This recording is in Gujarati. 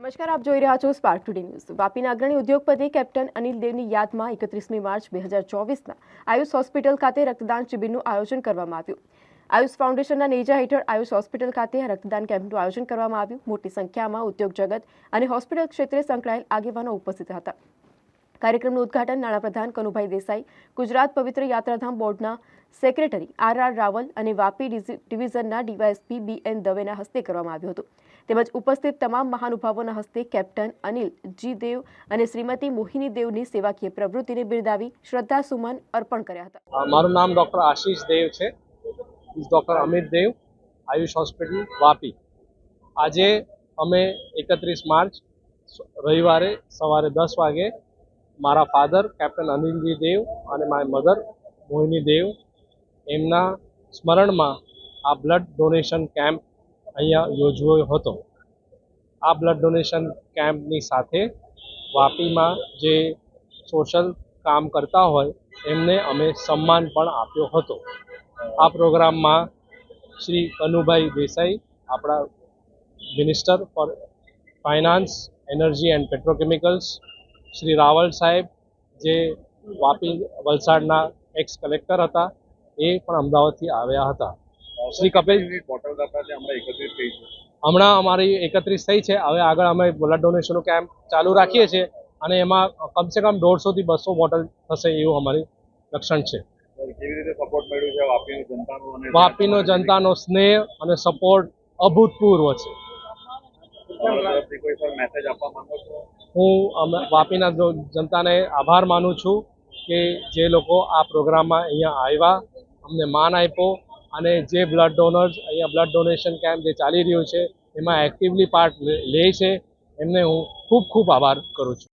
નમસ્કાર, આપ જોઈ રહ્યા છો સ્પાર્ક ટુડે ન્યૂઝ વાપીના અગ્રણી ઉદ્યોગપતિ કેપ્ટન અનિલ દેવની યાદમાં એકત્રીસમી માર્ચ બે હજાર ચોવીસના આયુષ હોસ્પિટલ ખાતે રક્તદાન શિબિરનું આયોજન કરવામાં આવ્યું. આયુષ ફાઉન્ડેશનના નેજા હેઠળ આયુષ હોસ્પિટલ ખાતે રક્તદાન કેમ્પનું આયોજન કરવામાં આવ્યું. મોટી સંખ્યામાં ઉદ્યોગ જગત અને હોસ્પિટલ ક્ષેત્રે સંકળાયેલ આગેવાનો ઉપસ્થિત હતા. કાર્યક્રમનું ઉદઘાટન નાણાપ્રધાન કનુભાઈ દેસાઈ, ગુજરાત પવિત્ર યાત્રાધામ બોર્ડના સેક્રેટરી આર આર રાવલ અને વાપી ડિવિઝનના ડીવાયએસપી બી એન દવેના હસ્તે કરવામાં આવ્યું હતું. તેમજ ઉપસ્થિત તમામ મહાનુભાવોના હસ્તે કેપ્ટન અનિલ જી દેવ અને શ્રીમતી મોહિની દેવની સેવાકીય પ્રવૃત્તિને બિરદાવી શ્રદ્ધા સુમન અર્પણ કર્યા હતા. મારું નામ ડૉક્ટર આશીષ દેવ છે. Doctor Amit Dev, Ayush hospital, Vapi. આજે અમે એકત્રીસ માર્ચ રવિવારે સવારે દસ વાગે મારા ફાધર કેપ્ટન અનિલજી દેવ અને મારી મધર મોહિની દેવ, એમના સ્મરણમાં આ બ્લડ ડોનેશન કેમ્પ અહીંયા યોજવો હતો. આ બ્લડ ડોનેશન કેમ્પની સાથે વાપીમાં જે સોશિયલ કામ કરતા હોય, એમને અમે સન્માન પણ આપ્યો હતો. આ પ્રોગ્રામમાં શ્રી કનુભાઈ દેસાઈ, આપણા minister for finance energy and petrochemicals Shri Raval saheb જે વાપી વલસાડના એક્સ કલેક્ટર હતા એ પણ અમદાવાદથી આવ્યા હતા. શ્રી કપિલ હમણાં અમારી એકત્રીસ થઈ છે. હવે આગળ અમે બ્લડ ડોનેશનનો કેમ્પ ચાલુ રાખીએ છીએ અને એમાં કમસે કમ દોઢસોથી બસો બોટલ થશે એવું અમારી લક્ષણ છે. વાપીનો જનતાનો સ્નેહ અને સપોર્ટ અભૂતપૂર્વ છે? હું વાપીના જનતાને આભાર માનું છું કે જે લોકો આ પ્રોગ્રામમાં અહીંયા આવ્યા, અમને માન આપ્યો અને જે બ્લડ ડોનર્સ અહીંયા બ્લડ ડોનેશન કેમ્પ જે ચાલી રહ્યું છે, એમાં એક્ટિવલી પાર્ટ લે છે, એમને હું ખૂબ ખૂબ આભાર કરું છું.